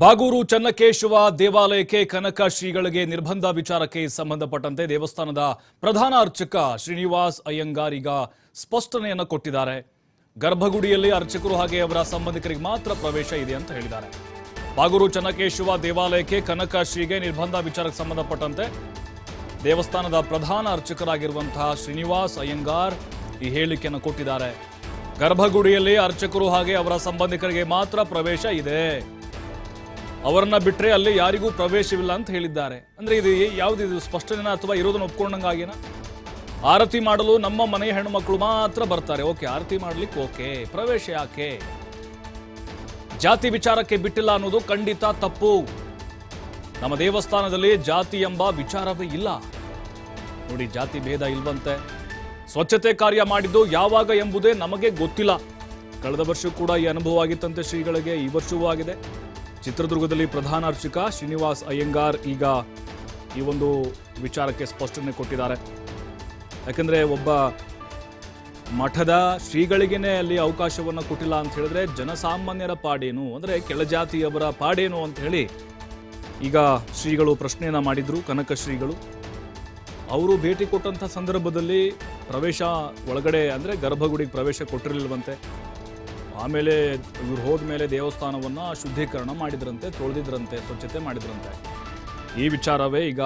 ಬಾಗೂರು ಚನ್ನಕೇಶವ ದೇವಾಲಯಕ್ಕೆ ಕನಕ ಶ್ರೀಗಳಿಗೆ ನಿರ್ಬಂಧ ವಿಚಾರಕ್ಕೆ ಸಂಬಂಧಪಟ್ಟಂತೆ ದೇವಸ್ಥಾನದ ಪ್ರಧಾನ ಅರ್ಚಕ ಶ್ರೀನಿವಾಸ್ ಅಯ್ಯಂಗಾರ್ ಈಗ ಸ್ಪಷ್ಟನೆಯನ್ನು ಕೊಟ್ಟಿದ್ದಾರೆ. ಗರ್ಭಗುಡಿಯಲ್ಲಿ ಅರ್ಚಕರು ಹಾಗೆ ಅವರ ಸಂಬಂಧಿಕರಿಗೆ ಮಾತ್ರ ಪ್ರವೇಶ ಇದೆ ಅಂತ ಹೇಳಿದ್ದಾರೆ. ಬಾಗೂರು ಚನ್ನಕೇಶವ ದೇವಾಲಯಕ್ಕೆ ಕನಕ ಶ್ರೀಗೆ ನಿರ್ಬಂಧ ವಿಚಾರಕ್ಕೆ ಸಂಬಂಧಪಟ್ಟಂತೆ ದೇವಸ್ಥಾನದ ಪ್ರಧಾನ ಅರ್ಚಕರಾಗಿರುವಂತಹ ಶ್ರೀನಿವಾಸ್ ಅಯ್ಯಂಗಾರ್ ಈ ಹೇಳಿಕೆಯನ್ನು ಕೊಟ್ಟಿದ್ದಾರೆ. ಗರ್ಭಗುಡಿಯಲ್ಲಿ ಅರ್ಚಕರು ಹಾಗೆ ಅವರ ಸಂಬಂಧಿಕರಿಗೆ ಮಾತ್ರ ಪ್ರವೇಶ ಇದೆ. ಅವರನ್ನ ಬಿಟ್ಟರೆ ಅಲ್ಲಿ ಯಾರಿಗೂ ಪ್ರವೇಶವಿಲ್ಲ ಅಂತ ಹೇಳಿದ್ದಾರೆ. ಅಂದ್ರೆ ಇದು ಯಾವ್ದಿದು ಸ್ಪಷ್ಟನೆನ ಅಥವಾ ಇರೋದನ್ನ ಒಪ್ಕೊಂಡಂಗಾಗೇನ ಆರತಿ ಮಾಡಲು ನಮ್ಮ ಮನೆಯ ಹೆಣ್ಣುಮಕ್ಕಳು ಮಾತ್ರ ಬರ್ತಾರೆ. ಓಕೆ, ಆರತಿ ಮಾಡ್ಲಿಕ್ಕೆ ಓಕೆ. ಪ್ರವೇಶ ಯಾಕೆ? ಜಾತಿ ವಿಚಾರಕ್ಕೆ ಬಿಟ್ಟಿಲ್ಲ ಅನ್ನೋದು ಖಂಡಿತ ತಪ್ಪು. ನಮ್ಮ ದೇವಸ್ಥಾನದಲ್ಲಿ ಜಾತಿ ಎಂಬ ವಿಚಾರವೇ ಇಲ್ಲ. ನೋಡಿ, ಜಾತಿ ಭೇದ ಇಲ್ವಂತೆ. ಸ್ವಚ್ಛತೆ ಕಾರ್ಯ ಮಾಡಿದ್ದು ಯಾವಾಗ ಎಂಬುದೇ ನಮಗೆ ಗೊತ್ತಿಲ್ಲ. ಕಳೆದ ವರ್ಷ ಕೂಡ ಈ ಅನುಭವ ಆಗಿತ್ತಂತೆ ಶ್ರೀಗಳಿಗೆ, ಈ ವರ್ಷವೂ ಆಗಿದೆ. ಚಿತ್ರದುರ್ಗದಲ್ಲಿ ಪ್ರಧಾನ ಅರ್ಚಕ ಶ್ರೀನಿವಾಸ್ ಅಯ್ಯಂಗಾರ್ ಈಗ ಈ ಒಂದು ವಿಚಾರಕ್ಕೆ ಸ್ಪಷ್ಟನೆ ಕೊಟ್ಟಿದ್ದಾರೆ. ಯಾಕಂದರೆ ಒಬ್ಬ ಮಠದ ಶ್ರೀಗಳಿಗೇನೆ ಅಲ್ಲಿ ಅವಕಾಶವನ್ನು ಕೊಟ್ಟಿಲ್ಲ ಅಂತ ಹೇಳಿದ್ರೆ ಜನಸಾಮಾನ್ಯರ ಪಾಡೇನು, ಅಂದ್ರೆ ಕೆಳಜಾತಿಯವರ ಪಾಡೇನು ಅಂತ ಹೇಳಿ ಈಗ ಶ್ರೀಗಳು ಪ್ರಶ್ನೆಯನ್ನ ಮಾಡಿದ್ರು, ಕನಕ ಶ್ರೀಗಳು. ಅವರು ಭೇಟಿ ಕೊಟ್ಟಂಥ ಸಂದರ್ಭದಲ್ಲಿ ಪ್ರವೇಶ ಒಳಗಡೆ ಅಂದರೆ ಗರ್ಭಗುಡಿಗೆ ಪ್ರವೇಶ ಕೊಟ್ಟಿರಲಿಲ್ವಂತೆ. ಆಮೇಲೆ ಇವ್ರು ಹೋದ್ಮೇಲೆ ದೇವಸ್ಥಾನವನ್ನು ಶುದ್ಧೀಕರಣ ಮಾಡಿದ್ರಂತೆ, ತೊಳೆದಿದ್ರಂತೆ, ಸ್ವಚ್ಛತೆ ಮಾಡಿದ್ರಂತೆ. ಈ ವಿಚಾರವೇ ಈಗ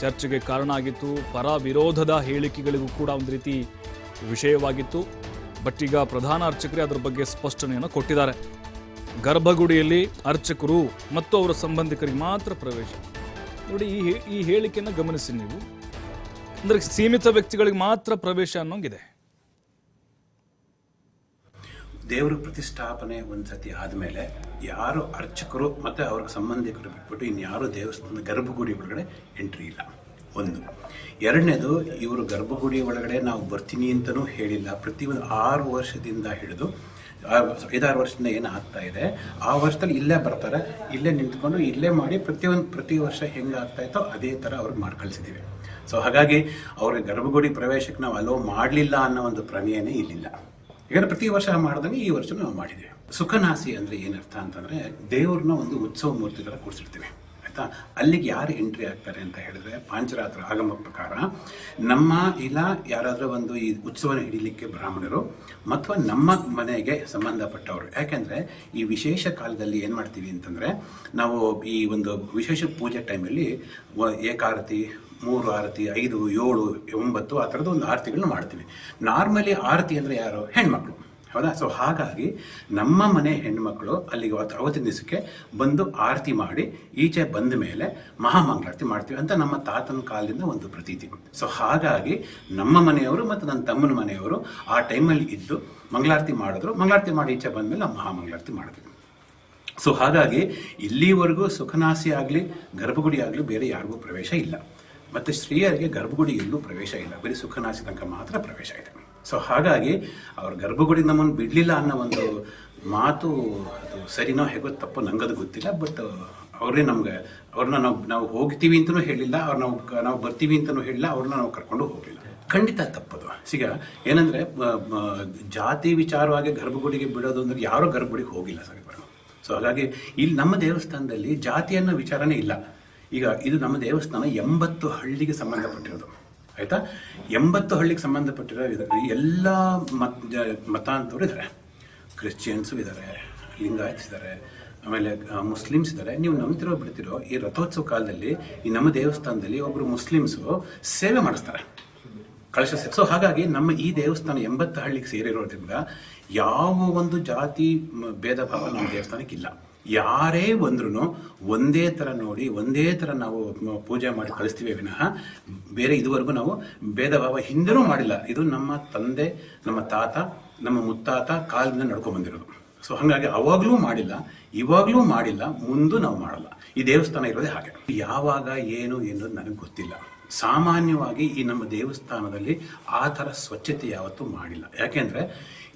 ಚರ್ಚೆಗೆ ಕಾರಣ ಆಗಿತ್ತು. ಪರ ವಿರೋಧದ ಹೇಳಿಕೆಗಳಿಗೂ ಕೂಡ ಒಂದು ರೀತಿ ವಿಷಯವಾಗಿತ್ತು. ಬಟ್ ಈಗ ಪ್ರಧಾನ ಅರ್ಚಕರೇ ಅದ್ರ ಬಗ್ಗೆ ಸ್ಪಷ್ಟನೆಯನ್ನು ಕೊಟ್ಟಿದ್ದಾರೆ. ಗರ್ಭಗುಡಿಯಲ್ಲಿ ಅರ್ಚಕರು ಮತ್ತು ಅವರ ಸಂಬಂಧಿಕರಿಗೆ ಮಾತ್ರ ಪ್ರವೇಶ. ನೋಡಿ, ಈ ಈ ಹೇಳಿಕೆಯನ್ನು ಗಮನಿಸಿ ನೀವು. ಅಂದರೆ ಸೀಮಿತ ವ್ಯಕ್ತಿಗಳಿಗೆ ಮಾತ್ರ ಪ್ರವೇಶ ಅನ್ನೋಂಗಿದೆ. ದೇವರ ಪ್ರತಿಷ್ಠಾಪನೆ ಒಂದ್ಸತಿ ಆದಮೇಲೆ ಯಾರು ಅರ್ಚಕರು ಮತ್ತು ಅವ್ರಿಗೆ ಸಂಬಂಧಿಕರು ಬಿಟ್ಬಿಟ್ಟು ಇನ್ಯಾರು ದೇವಸ್ಥಾನ ಗರ್ಭಗುಡಿ ಒಳಗಡೆ ಎಂಟ್ರಿ ಇಲ್ಲ. ಒಂದು. ಎರಡನೇದು, ಇವರು ಗರ್ಭಗುಡಿ ಒಳಗಡೆ ನಾವು ಬರ್ತೀನಿ ಅಂತಲೂ ಹೇಳಿಲ್ಲ. ಪ್ರತಿ ಒಂದು ಆರು ವರ್ಷದಿಂದ ಹಿಡಿದು ಐದಾರು ವರ್ಷದಿಂದ ಏನು ಆಗ್ತಾ ಇದೆ, ಆ ವರ್ಷದಲ್ಲಿ ಇಲ್ಲೇ ಬರ್ತಾರೆ, ಇಲ್ಲೇ ನಿಂತ್ಕೊಂಡು ಇಲ್ಲೇ ಮಾಡಿ ಪ್ರತಿಯೊಂದು, ಪ್ರತಿ ವರ್ಷ ಹೆಂಗೆ ಆಗ್ತಾ ಇತ್ತೋ ಅದೇ ಥರ ಅವ್ರಿಗೆ ಮಾಡಿ ಕಳಿಸಿದ್ದೀವಿ ಸೊ ಹಾಗಾಗಿ ಅವ್ರಿಗೆ ಗರ್ಭಗುಡಿ ಪ್ರವೇಶಕ್ಕೆ ನಾವು ಅಲೋ ಮಾಡಲಿಲ್ಲ ಅನ್ನೋ ಒಂದು ಪ್ರಮೇಯನೇ ಇಲ್ಲಿಲ್ಲ. ಈಗ ಪ್ರತಿ ವರ್ಷ ಮಾಡ್ದಂಗೆ ಈ ವರ್ಷ ನಾವು ಮಾಡಿದ್ದೀವಿ. ಸುಖನಾಸಿ ಅಂದರೆ ಏನರ್ಥ ಅಂತಂದರೆ ದೇವ್ರನ್ನ ಒಂದು ಉತ್ಸವ ಮೂರ್ತಿಗಳ ಕೂರಿಸಿರ್ತೀವಿ ಆಯಿತಾ? ಅಲ್ಲಿಗೆ ಯಾರು ಎಂಟ್ರಿ ಆಗ್ತಾರೆ ಅಂತ ಹೇಳಿದ್ರೆ ಪಾಂಚರಾತ್ರ ಆಗಮ ಪ್ರಕಾರ ನಮ್ಮ ಇಲ್ಲ ಯಾರಾದರೂ ಒಂದು ಈ ಉತ್ಸವನ ಹಿಡಿಲಿಕ್ಕೆ ಬ್ರಾಹ್ಮಣರು ಮತ್ತು ನಮ್ಮ ಮನೆಗೆ ಸಂಬಂಧಪಟ್ಟವರು. ಯಾಕೆಂದರೆ ಈ ವಿಶೇಷ ಕಾಲದಲ್ಲಿ ಏನು ಮಾಡ್ತೀವಿ ಅಂತಂದರೆ ನಾವು ಈ ಒಂದು ವಿಶೇಷ ಪೂಜೆ ಟೈಮಲ್ಲಿ ಏಕಾರತಿ ಮೂರು ಆರತಿ, ಐದು, ಏಳು, ಒಂಬತ್ತು, ಆ ಥರದ್ದು ಒಂದು ಆರತಿಗಳನ್ನ ಮಾಡ್ತೀವಿ. ನಾರ್ಮಲಿ ಆರತಿ ಅಂದರೆ ಯಾರು? ಹೆಣ್ಮಕ್ಳು. ಹೌದಾ? ಸೊ ಹಾಗಾಗಿ ನಮ್ಮ ಮನೆ ಹೆಣ್ಮಕ್ಳು ಅಲ್ಲಿಗೆ ಅವತ್ತು ಅವತ್ತಿನ ದಿವಸಕ್ಕೆ ಬಂದು ಆರತಿ ಮಾಡಿ ಈಚೆ ಬಂದ ಮೇಲೆ ಮಹಾಮಂಗಳಾರತಿ ಮಾಡ್ತೀವಿ ಅಂತ ನಮ್ಮ ತಾತನ ಕಾಲದಿಂದ ಒಂದು ಪ್ರತೀತಿ. ಸೊ ಹಾಗಾಗಿ ನಮ್ಮ ಮನೆಯವರು ಮತ್ತು ನನ್ನ ತಮ್ಮನ ಮನೆಯವರು ಆ ಟೈಮಲ್ಲಿ ಇದ್ದು ಮಂಗಳಾರತಿ ಮಾಡಿದ್ರು. ಮಂಗಳಾರತಿ ಮಾಡಿ ಈಚೆ ಬಂದಮೇಲೆ ನಾವು ಮಹಾಮಂಗಳಾರತಿ ಮಾಡ್ತೀವಿ. ಸೊ ಹಾಗಾಗಿ ಇಲ್ಲಿವರೆಗೂ ಸುಖನಾಸಿ ಆಗಲಿ, ಗರ್ಭಗುಡಿ ಆಗಲಿ ಬೇರೆ ಯಾರಿಗೂ ಪ್ರವೇಶ ಇಲ್ಲ. ಮತ್ತು ಸ್ತ್ರೀಯರಿಗೆ ಗರ್ಭಗುಡಿ ಎಲ್ಲೂ ಪ್ರವೇಶ ಇಲ್ಲ. ಬರೀ ಸುಖನಾಸಿ ತನಕ ಮಾತ್ರ ಪ್ರವೇಶ ಇದೆ. ಸೊ ಹಾಗಾಗಿ ಅವ್ರ ಗರ್ಭಗುಡಿ ನಮ್ಮನ್ನು ಬಿಡಲಿಲ್ಲ ಅನ್ನೋ ಒಂದು ಮಾತು ಅದು ಸರಿನೋ ಹೇಗೋ ತಪ್ಪು ನಂಗದು ಗೊತ್ತಿಲ್ಲ. ಬಟ್ ಅವ್ರನ್ನೇ ನಮ್ಗೆ, ಅವ್ರನ್ನ ನಾವು ನಾವು ಹೋಗ್ತೀವಿ ಅಂತಲೂ ಹೇಳಿಲ್ಲ. ಅವ್ರು ನಾವು ನಾವು ಬರ್ತೀವಿ ಅಂತಲೂ ಹೇಳಿಲ್ಲ. ಅವ್ರನ್ನ ನಾವು ಕರ್ಕೊಂಡು ಹೋಗಲಿಲ್ಲ. ಖಂಡಿತ ತಪ್ಪದು. ಸಿಗ ಏನಂದರೆ ಜಾತಿ ವಿಚಾರವಾಗಿ ಗರ್ಭಗುಡಿಗೆ ಬಿಡೋದು ಅಂದ್ರೆ ಯಾರೂ ಗರ್ಭಗುಡಿಗೆ ಹೋಗಿಲ್ಲ ಸರ್ ಸೊ ಹಾಗಾಗಿ ಇಲ್ಲಿ ನಮ್ಮ ದೇವಸ್ಥಾನದಲ್ಲಿ ಜಾತಿಯನ್ನು ವಿಚಾರನೇ ಇಲ್ಲ. ಈಗ ಇದು ನಮ್ಮ ದೇವಸ್ಥಾನ ಎಂಬತ್ತು ಹಳ್ಳಿಗೆ ಸಂಬಂಧಪಟ್ಟಿರೋದು. ಆಯಿತಾ? ಎಂಬತ್ತು ಹಳ್ಳಿಗೆ ಸಂಬಂಧಪಟ್ಟಿರೋ ಇದರಲ್ಲಿ ಎಲ್ಲ ಮತ್ ಮತಾಂತರು ಇದ್ದಾರೆ ಕ್ರಿಶ್ಚಿಯನ್ಸು ಇದ್ದಾರೆ ಲಿಂಗಾಯತ್ಸ್ ಇದ್ದಾರೆ ಆಮೇಲೆ ಮುಸ್ಲಿಮ್ಸ್ ಇದ್ದಾರೆ ನೀವು ನಂಬ್ತಿರೋ ಬಿಡ್ತಿರೋ ಈ ರಥೋತ್ಸವ ಕಾಲದಲ್ಲಿ, ಈ ನಮ್ಮ ದೇವಸ್ಥಾನದಲ್ಲಿ ಒಬ್ಬರು ಮುಸ್ಲಿಮ್ಸು ಸೇವೆ ಮಾಡಿಸ್ತಾರೆ. ಕಳಶ ಸೇವೆ. ಸೊ ಹಾಗಾಗಿ ನಮ್ಮ ಈ ದೇವಸ್ಥಾನ ಎಂಬತ್ತು ಹಳ್ಳಿಗೆ ಸೇರಿರೋದ್ರಿಂದ ಯಾವ ಒಂದು ಜಾತಿ ಭೇದ ಭಾವ ನಮ್ಮ ದೇವಸ್ಥಾನಕ್ಕೆ ಇಲ್ಲ ಯಾರೇ ಬಂದ್ರೂ ಒಂದೇ ಥರ ನೋಡಿ, ಒಂದೇ ಥರ ನಾವು ಪೂಜೆ ಮಾಡಿ ಕಳಿಸ್ತೀವಿ ವಿನಃ ಬೇರೆ ಇದುವರೆಗೂ ನಾವು ಭೇದ ಭಾವ ಹಿಂದೆನೂ ಮಾಡಿಲ್ಲ. ಇದು ನಮ್ಮ ತಂದೆ, ನಮ್ಮ ತಾತ, ನಮ್ಮ ಮುತ್ತಾತ ಕಾಲದಿಂದ ನಡ್ಕೊಂಡ್ ಬಂದಿರೋದು. ಸೊ ಹಾಗಾಗಿ ಅವಾಗಲೂ ಮಾಡಿಲ್ಲ, ಇವಾಗಲೂ ಮಾಡಿಲ್ಲ, ಮುಂದೂ ನಾವು ಮಾಡಲ್ಲ. ಈ ದೇವಸ್ಥಾನ ಇರೋದೇ ಹಾಗೆ. ಯಾವಾಗ, ಏನು, ಎನ್ನುವುದು ನನಗೆ ಗೊತ್ತಿಲ್ಲ. ಸಾಮಾನ್ಯವಾಗಿ ಈ ನಮ್ಮ ದೇವಸ್ಥಾನದಲ್ಲಿ ಆ ಥರ ಸ್ವಚ್ಛತೆ ಯಾವತ್ತೂ ಮಾಡಿಲ್ಲ. ಯಾಕೆಂದರೆ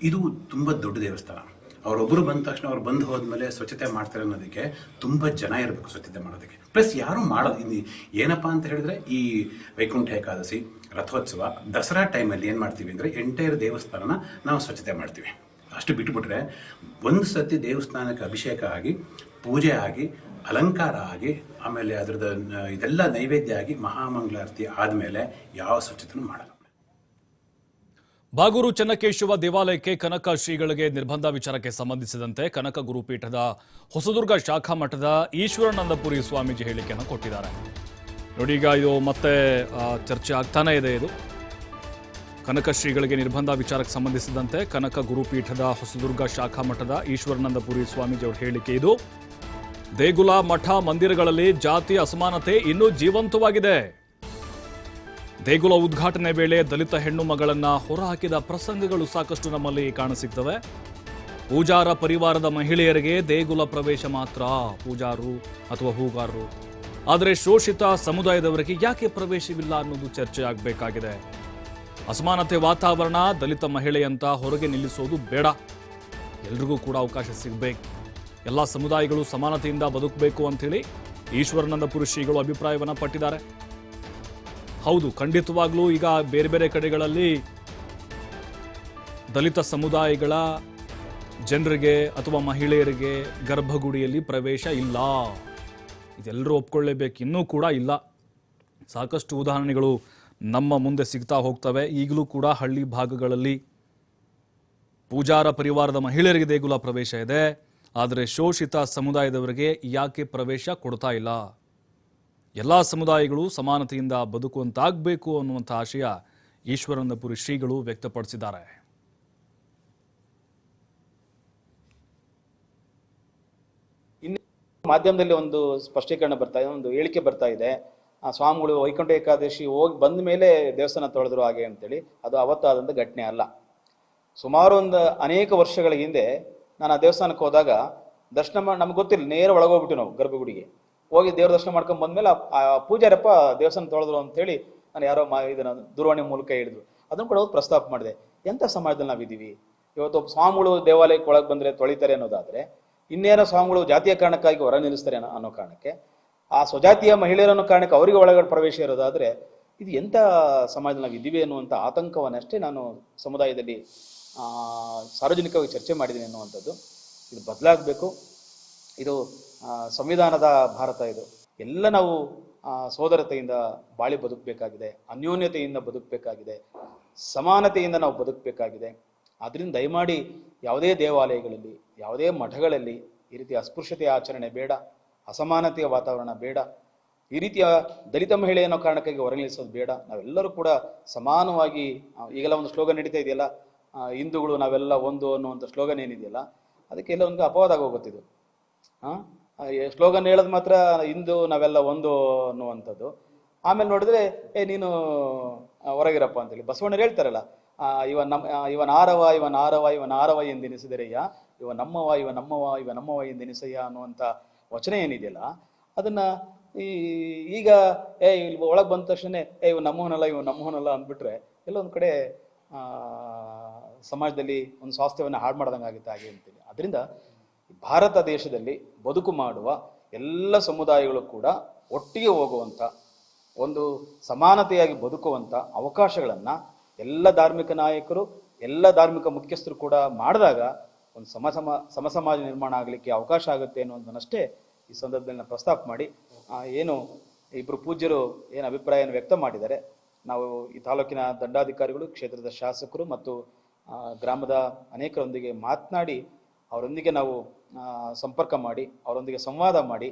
ಇದು ತುಂಬ ದೊಡ್ಡ ದೇವಸ್ಥಾನ. ಅವರೊಬ್ಬರು ಬಂದ ತಕ್ಷಣ ಅವ್ರು ಬಂದು ಹೋದ್ಮೇಲೆ ಸ್ವಚ್ಛತೆ ಮಾಡ್ತಾರೆ ಅನ್ನೋದಕ್ಕೆ ತುಂಬ ಜನ ಇರಬೇಕು ಸ್ವಚ್ಛತೆ ಮಾಡೋದಕ್ಕೆ. ಪ್ಲಸ್ ಯಾರು ಮಾಡೋದು ಇನ್ನು ಏನಪ್ಪ ಅಂತ ಹೇಳಿದ್ರೆ ಈ ವೈಕುಂಠ ಏಕಾದಶಿ, ರಥೋತ್ಸವ, ದಸರಾ ಟೈಮಲ್ಲಿ ಏನು ಮಾಡ್ತೀವಿ ಅಂದರೆ ಎಂಟೈರ್ ದೇವಸ್ಥಾನನ ನಾವು ಸ್ವಚ್ಛತೆ ಮಾಡ್ತೀವಿ. ಅಷ್ಟು ಬಿಟ್ಟುಬಿಟ್ರೆ ಒಂದು ಸತಿ ದೇವಸ್ಥಾನಕ್ಕೆ ಅಭಿಷೇಕ ಆಗಿ, ಪೂಜೆ ಆಗಿ, ಅಲಂಕಾರ ಆಗಿ, ಆಮೇಲೆ ಅದರದ ಇದೆಲ್ಲ ನೈವೇದ್ಯ ಆಗಿ ಮಹಾಮಂಗಳಾರತಿ ಆದಮೇಲೆ ಯಾವ ಸ್ವಚ್ಛತೆಯೂ ಮಾಡಲ್ಲ. ಬಾಗೂರು ಚನ್ನಕೇಶವ ದೇವಾಲಯಕ್ಕೆ ಕನಕ ಶ್ರೀಗಳಿಗೆ ನಿರ್ಬಂಧ ವಿಚಾರಕ್ಕೆ ಸಂಬಂಧಿಸಿದಂತೆ ಕನಕ ಗುರುಪೀಠದ ಹೊಸದುರ್ಗ ಶಾಖಾ ಮಠದ ಈಶ್ವರಾನಂದಪುರಿ ಸ್ವಾಮೀಜಿ ಹೇಳಿಕೆಯನ್ನು ಕೊಟ್ಟಿದ್ದಾರೆ. ನೋಡಿ, ಈಗ ಇದು ಮತ್ತೆ ಚರ್ಚೆ ಆಗ್ತಾನೇ ಇದೆ ಇದು. ಕನಕ ಶ್ರೀಗಳಿಗೆ ನಿರ್ಬಂಧ ವಿಚಾರಕ್ಕೆ ಸಂಬಂಧಿಸಿದಂತೆ ಕನಕ ಗುರುಪೀಠದ ಹೊಸದುರ್ಗ ಶಾಖಾ ಮಠದ ಈಶ್ವರಾನಂದಪುರಿ ಸ್ವಾಮೀಜಿ ಅವರ ಹೇಳಿಕೆ ಇದು. ದೇಗುಲ ಮಠ ಮಂದಿರಗಳಲ್ಲಿ ಜಾತಿ ಅಸಮಾನತೆ ಇನ್ನೂ ಜೀವಂತವಾಗಿದೆ. ದೇಗುಲ ಉದ್ಘಾಟನೆ ವೇಳೆ ದಲಿತ ಹೆಣ್ಣು ಮಗಳನ್ನ ಹೊರಹಾಕಿದ ಪ್ರಸಂಗಗಳು ಸಾಕಷ್ಟು ನಮ್ಮಲ್ಲಿ ಕಾಣಸಿಗ್ತವೆ. ಪೂಜಾರ ಪರಿವಾರದ ಮಹಿಳೆಯರಿಗೆ ದೇಗುಲ ಪ್ರವೇಶ ಮಾತ್ರ ಪೂಜಾರು ಅಥವಾ ಹೂಗಾರರು. ಆದರೆ ಶೋಷಿತ ಸಮುದಾಯದವರಿಗೆ ಯಾಕೆ ಪ್ರವೇಶವಿಲ್ಲ ಅನ್ನೋದು ಚರ್ಚೆ ಆಗಬೇಕಾಗಿದೆ. ಅಸಮಾನತೆ ವಾತಾವರಣ, ದಲಿತ ಮಹಿಳೆಯಂತ ಹೊರಗೆ ನಿಲ್ಲಿಸೋದು ಬೇಡ. ಎಲ್ರಿಗೂ ಕೂಡ ಅವಕಾಶ ಸಿಗಬೇಕು. ಎಲ್ಲ ಸಮುದಾಯಗಳು ಸಮಾನತೆಯಿಂದ ಬದುಕಬೇಕು ಅಂಥೇಳಿ ಈಶ್ವರನಂದ ಪುರುಷಿಗಳು ಅಭಿಪ್ರಾಯವನ್ನು ಪಟ್ಟಿದ್ದಾರೆ. ಹೌದು, ಖಂಡಿತವಾಗ್ಲೂ ಈಗ ಬೇರೆ ಬೇರೆ ಕಡೆಗಳಲ್ಲಿ ದಲಿತ ಸಮುದಾಯಗಳ ಜನರಿಗೆ ಅಥವಾ ಮಹಿಳೆಯರಿಗೆ ಗರ್ಭಗುಡಿಯಲ್ಲಿ ಪ್ರವೇಶ ಇಲ್ಲ. ಇದೆಲ್ಲರೂ ಒಪ್ಕೊಳ್ಳೇಬೇಕು. ಇನ್ನೂ ಕೂಡ ಇಲ್ಲ. ಸಾಕಷ್ಟು ಉದಾಹರಣೆಗಳು ನಮ್ಮ ಮುಂದೆ ಸಿಗ್ತಾ ಹೋಗ್ತವೆ. ಈಗಲೂ ಕೂಡ ಹಳ್ಳಿ ಭಾಗಗಳಲ್ಲಿ ಪೂಜಾರ ಪರಿವಾರದ ಮಹಿಳೆಯರಿಗೆ ದೇಗುಲ ಪ್ರವೇಶ ಇದೆ. ಆದರೆ ಶೋಷಿತ ಸಮುದಾಯದವರಿಗೆ ಯಾಕೆ ಪ್ರವೇಶ ಕೊಡ್ತಾ ಇಲ್ಲ? ಎಲ್ಲ ಸಮುದಾಯಗಳು ಸಮಾನತೆಯಿಂದ ಬದುಕುವಂತಾಗಬೇಕು ಅನ್ನುವಂಥ ಆಶಯ ಈಶ್ವರನಪುರಿ ಶ್ರೀಗಳು ವ್ಯಕ್ತಪಡಿಸಿದ್ದಾರೆ. ಮಾಧ್ಯಮದಲ್ಲಿ ಒಂದು ಸ್ಪಷ್ಟೀಕರಣ ಬರ್ತಾ ಇದೆ, ಒಂದು ಹೇಳಿಕೆ ಬರ್ತಾ ಇದೆ. ಆ ಸ್ವಾಮಿಗಳು ವೈಕುಂಠ ಏಕಾದಶಿ ಹೋಗಿ ಬಂದ ಮೇಲೆ ದೇವಸ್ಥಾನ ತೊಳೆದ್ರು ಹಾಗೆ ಅಂತೇಳಿ, ಅದು ಅವತ್ತಾದಂಥ ಘಟನೆ ಅಲ್ಲ. ಸುಮಾರು ಒಂದು ಅನೇಕ ವರ್ಷಗಳ ಹಿಂದೆ ನಾನು ಆ ದೇವಸ್ಥಾನಕ್ಕೆ ಹೋದಾಗ ದರ್ಶನ ನಮ್ಗೆ ಗೊತ್ತಿಲ್ಲ, ನೇರ ಒಳಗೋಗ್ಬಿಟ್ಟು ನಾವು ಗರ್ಭಗುಡಿಗೆ. ಹೋಗಿ ದೇವ್ರ ದರ್ಶನ ಮಾಡ್ಕೊಂಡ್ ಬಂದ್ಮೇಲೆ ಆ- ಪೂಜಾರಪ್ಪ ದೇವಸ್ಥಾನ ತೊಳೆದ್ರು ಅಂತೇಳಿ ನಾನು ಯಾರೋ ಮಾ ಇದನ್ನ ದೂರವಾಣಿ ಮೂಲಕ ಹೇಳಿದ್ರು. ಅದನ್ನು ಕೂಡ ಹೋಗಿ ಪ್ರಸ್ತಾಪ ಮಾಡಿದೆ. ಎಂಥ ಸಮಾಜದಲ್ಲಿ ನಾವಿದ್ದೀವಿ? ಇವತ್ತು ಸ್ವಾಮಿಗಳು ದೇವಾಲಯಕ್ಕೆ ಒಳಗೆ ಬಂದ್ರೆ ತೊಳಿತಾರೆ ಅನ್ನೋದಾದ್ರೆ, ಇನ್ನೇನೋ ಸ್ವಾಮಿಗಳು ಜಾತಿಯ ಕಾರಣಕ್ಕಾಗಿ ಹೊರ ನಿಲ್ಲಿಸ್ತಾರೆ ಅನ್ನೋ ಕಾರಣಕ್ಕೆ, ಆ ಸ್ವಜಾತಿಯ ಮಹಿಳೆಯರನ್ನೋ ಕಾರಣಕ್ಕೆ ಅವರಿಗೆ ಒಳಗಡೆ ಪ್ರವೇಶ ಇರೋದಾದ್ರೆ, ಇದು ಎಂಥ ಸಮಾಜದಲ್ಲಿ ನಾವು ಇದ್ದೀವಿ ಅನ್ನುವಂಥ ಆತಂಕವನ್ನಷ್ಟೇ ನಾನು ಸಮುದಾಯದಲ್ಲಿ ಸಾರ್ವಜನಿಕವಾಗಿ ಚರ್ಚೆ ಮಾಡಿದ್ದೀನಿ ಅನ್ನುವಂಥದ್ದು. ಇದು ಬದಲಾಗಬೇಕು. ಇದು ಸಂವಿಧಾನದ ಭಾರತ ಇದು. ಎಲ್ಲ ನಾವು ಸೋದರತೆಯಿಂದ ಬಾಳಿ ಬದುಕಬೇಕಾಗಿದೆ, ಅನ್ಯೋನ್ಯತೆಯಿಂದ ಬದುಕಬೇಕಾಗಿದೆ, ಸಮಾನತೆಯಿಂದ ನಾವು ಬದುಕಬೇಕಾಗಿದೆ. ಆದ್ದರಿಂದ ದಯಮಾಡಿ ಯಾವುದೇ ದೇವಾಲಯಗಳಲ್ಲಿ, ಯಾವುದೇ ಮಠಗಳಲ್ಲಿ ಈ ರೀತಿ ಅಸ್ಪೃಶ್ಯತೆಯ ಆಚರಣೆ ಬೇಡ, ಅಸಮಾನತೆಯ ವಾತಾವರಣ ಬೇಡ, ಈ ರೀತಿಯ ದಲಿತ ಮಹಿಳೆ ಅನ್ನೋ ಕಾರಣಕ್ಕಾಗಿ ಹೊರಗಿಳಿಸೋದು ಬೇಡ. ನಾವೆಲ್ಲರೂ ಕೂಡ ಸಮಾನವಾಗಿ ಈಗೆಲ್ಲ ಒಂದು ಸ್ಲೋಗನ್ ನಡೀತಾ ಇದೆಯಲ್ಲ ಹಿಂದೂಗಳು ನಾವೆಲ್ಲ ಒಂದು ಅನ್ನುವಂಥ ಸ್ಲೋಗನ್ ಏನಿದೆಯಲ್ಲ ಅದಕ್ಕೆ ಎಲ್ಲ ಒಂದು ಅಪವಾದ ಆಗೋಗುತ್ತಿದ್ದು ಸ್ಲೋಗನ್ ಹೇಳೋದು ಮಾತ್ರ ಇಂದು ನಾವೆಲ್ಲ ಒಂದು ಅನ್ನುವಂಥದ್ದು. ಆಮೇಲೆ ನೋಡಿದ್ರೆ, ಏ, ನೀನು ಹೊರಗಿರಪ್ಪ ಅಂತೇಳಿ ಬಸವಣ್ಣರು ಹೇಳ್ತಾರಲ್ಲ ಇವ ನಮ್ಮ ಇವನ್ ಆರವ ಇವನ್ ಆರವ ಇವನ ಆರವ ಎಂದೆನಿಸಿದರೆಯ್ಯ, ಇವ ನಮ್ಮವ ಇವ ನಮ್ಮವ ಇವ ನಮ್ಮವ ಎಂದೆನಿಸಯ್ಯ ಅನ್ನುವಂಥ ವಚನ ಏನಿದೆಯಲ್ಲ, ಅದನ್ನ ಈ, ಈಗ, ಏ, ಇಲ್ಲಿ ಒಳಗೆ ಬಂದ ತಕ್ಷಣ ಏ, ಇವ್ ನಮ್ಮವನಲ್ಲ ಇವ್ ನಮ್ಮವನಲ್ಲ ಅಂದ್ಬಿಟ್ರೆ, ಎಲ್ಲೊಂದು ಕಡೆ ಸಮಾಜದಲ್ಲಿ ಒಂದು ಸ್ವಾಸ್ಥ್ಯವನ್ನು ಹಾಳು ಮಾಡ್ದಂಗೆ ಆಗುತ್ತೆ ಹಾಗೆ ಅಂತೇಳಿ ಅದರಿಂದ ಭಾರತ ದೇಶದಲ್ಲಿ ಬದುಕು ಮಾಡುವ ಎಲ್ಲ ಸಮುದಾಯಗಳು ಕೂಡ ಒಟ್ಟಿಗೆ ಹೋಗುವಂಥ, ಒಂದು ಸಮಾನತೆಯಾಗಿ ಬದುಕುವಂಥ ಅವಕಾಶಗಳನ್ನು ಎಲ್ಲ ಧಾರ್ಮಿಕ ನಾಯಕರು, ಎಲ್ಲ ಧಾರ್ಮಿಕ ಮುಖ್ಯಸ್ಥರು ಕೂಡ ಮಾಡಿದಾಗ ಒಂದು ಸಮ ಸಮ ಸಮ ಸಮಾಜ ನಿರ್ಮಾಣ ಆಗಲಿಕ್ಕೆ ಅವಕಾಶ ಆಗುತ್ತೆ ಅನ್ನೋದನ್ನಷ್ಟೇ ಈ ಸಂದರ್ಭದಲ್ಲಿ ನಾನು ಪ್ರಸ್ತಾಪ ಮಾಡಿ. ಏನು ಇಬ್ಬರು ಪೂಜ್ಯರು ಏನು ಅಭಿಪ್ರಾಯವನ್ನು ವ್ಯಕ್ತ ಮಾಡಿದ್ದಾರೆ. ನಾವು ಈ ತಾಲೂಕಿನ ದಂಡಾಧಿಕಾರಿಗಳು, ಕ್ಷೇತ್ರದ ಶಾಸಕರು ಮತ್ತು ಗ್ರಾಮದ ಅನೇಕರೊಂದಿಗೆ ಮಾತನಾಡಿ ಅವರೊಂದಿಗೆ ನಾವು ಸಂಪರ್ಕ ಮಾಡಿ, ಅವರೊಂದಿಗೆ ಸಂವಾದ ಮಾಡಿ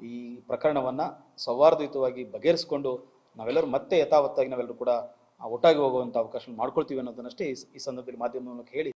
ಈ ಪ್ರಕರಣವನ್ನು ಸೌಹಾರ್ದಯುತವಾಗಿ ಬಗೆಹರಿಸಿಕೊಂಡು ನಾವೆಲ್ಲರೂ ಮತ್ತೆ ಯಥಾವತ್ತಾಗಿ ನಾವೆಲ್ಲರೂ ಕೂಡ ಒಟ್ಟಾಗಿ ಹೋಗುವಂಥ ಅವಕಾಶ ಮಾಡ್ಕೊಳ್ತೀವಿ ಅನ್ನೋದನ್ನಷ್ಟೇ ಈ ಈ ಸಂದರ್ಭದಲ್ಲಿ ಮಾಧ್ಯಮ ಮೂಲಕ ಹೇಳಿ